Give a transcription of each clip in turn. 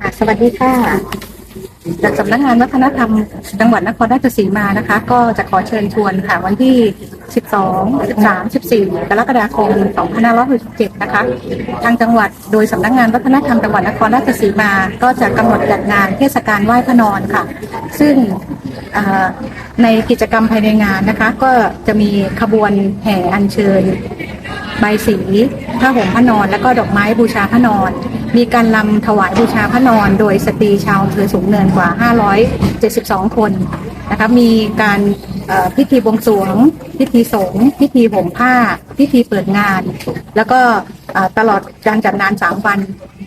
ค่ะสวัสดีค่ะ จากสำนักงานวัฒนธรรมจังหวัดนครราชสีมานะคะ ก็จะขอเชิญชวนค่ะ วันที่ 12 13 14 กรกฎาคม 2567 นะคะ ทางจังหวัดโดยสำนักงานวัฒนธรรมจังหวัดนครราชสีมา ก็จะกำหนดจัดงานเทศกาลไหว้พระนอนค่ะ ซึ่งในกิจกรรมภายในงานนะคะ ก็จะมีขบวนแห่อัญเชิญใบสีผ้าห่มพระนอน และก็ดอกไม้บูชาพระนอน มีการลำถวายบูชาพระนอนโดยสตรีชาวอำเภอสูงเนินกว่า 572 คนนะคะมีการพิธีบวงสรวง พิธีสงฆ์พิธีห่มผ้า พิธีเปิดงาน แล้วก็ตลอดการจัดงาน3วัน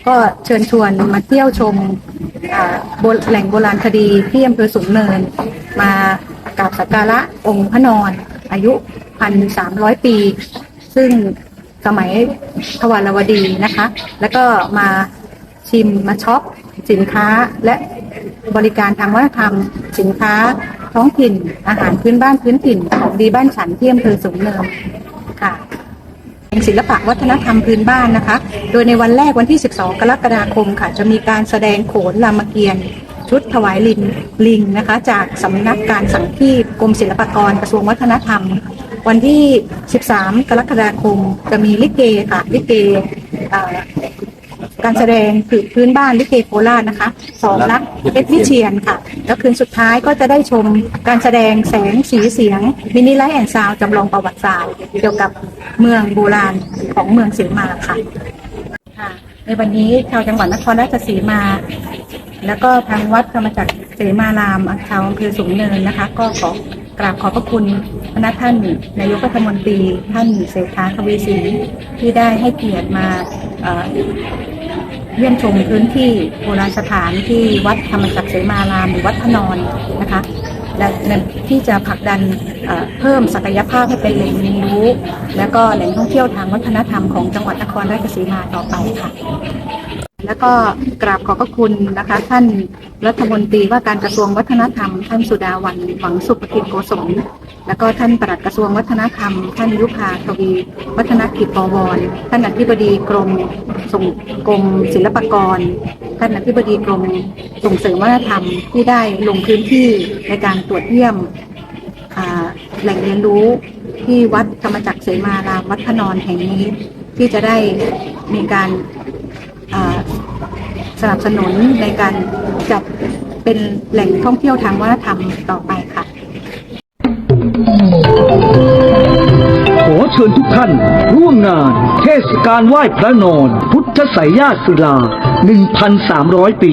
ก็เชิญชวนมาเที่ยวชมแหล่งโบราณคดีที่อำเภอสูงเนิน มากราบสักการะองค์พระนอนอายุ 1,300 ปี ซึ่ง สมัยทวารวดีนะคะ แล้วก็มาชิมมาช็อปสินค้าและบริการทางวัฒนธรรม สินค้าท้องถิ่น อาหารพื้นบ้านพื้นถิ่น ของดีบ้านฉันที่อำเภอสูงเนินค่ะเป็นศิลปะวัฒนธรรมพื้นบ้านนะคะ โดยในวันแรกวันที่ 12 กรกฎาคมค่ะ จะมีการแสดงโขนรามเกียรติชุดถวายลิงลิงนะคะ จากสำนักการสังคีตกรมศิลปากรกระทรวงวัฒนธรรม วันที่ 13 กรกฎาคมจะมีลิเกค่ะ ลิเกการแสดงผืนพื้นบ้านลิเกโคราชนะคะ สองนักเพชรวิเชียนค่ะ แล้วคืนสุดท้ายก็จะได้ชมการแสดงแสงสีเสียง มินิไลท์แอนซาวจำลองประวัติศาสตร์เกี่ยวกับเมืองโบราณของเมืองเสมาค่ะค่ะ ในวันนี้ชาวจังหวัดนครราชสีมา แล้วก็ทางวัดธรรมจักรเสมารามชาวอำเภอสูงเนินนะคะ ก็ขอ ราบขอบพระคุณพระท่านนายกรัฐมนตรี ท่านเศรษฐาทวีสินที่ได้ให้เกียรติมาเยี่ยมชมพื้นที่โบราณสถานที่วัดธรรมจักรเสมารามหรือวัดพนอนนะคะและที่จะผลักดันเพิ่มศักยภาพให้เป็นแหล่งเรียนรู้ และก็แหล่งท่องเที่ยวทางวัฒนธรรมของจังหวัดนครราชสีมาต่อไปค่ะ แล้วก็กราบขอบพระคุณนะคะ ท่านรัฐมนตรีว่าการกระทรวงวัฒนธรรม ท่านสุดาวันหวังสุภกิจโกศลแล้วก็ท่านปลัดกระทรวงวัฒนธรรม ท่านยุพาทวีวัฒนกิจปวรท่านอธิบดีกรมส่งกรมศิลปากร ท่านอธิบดีกรมส่งเสริมวัฒนธรรมที่ได้ลงพื้นที่ในการตรวจเยี่ยมแหล่งเรียนรู้ที่วัดธรรมจักรเสมารามวัดพนอนแห่งนี้ ที่จะได้มีการ สนับสนุนในการจัดเป็นแหล่งท่องเที่ยวทางวัฒนธรรมต่อไปค่ะ ขอเชิญทุกท่าน ร่วมงาน เทศกาลไหว้พระนอน พุทธไสยญาติศิลา 1,300 ปี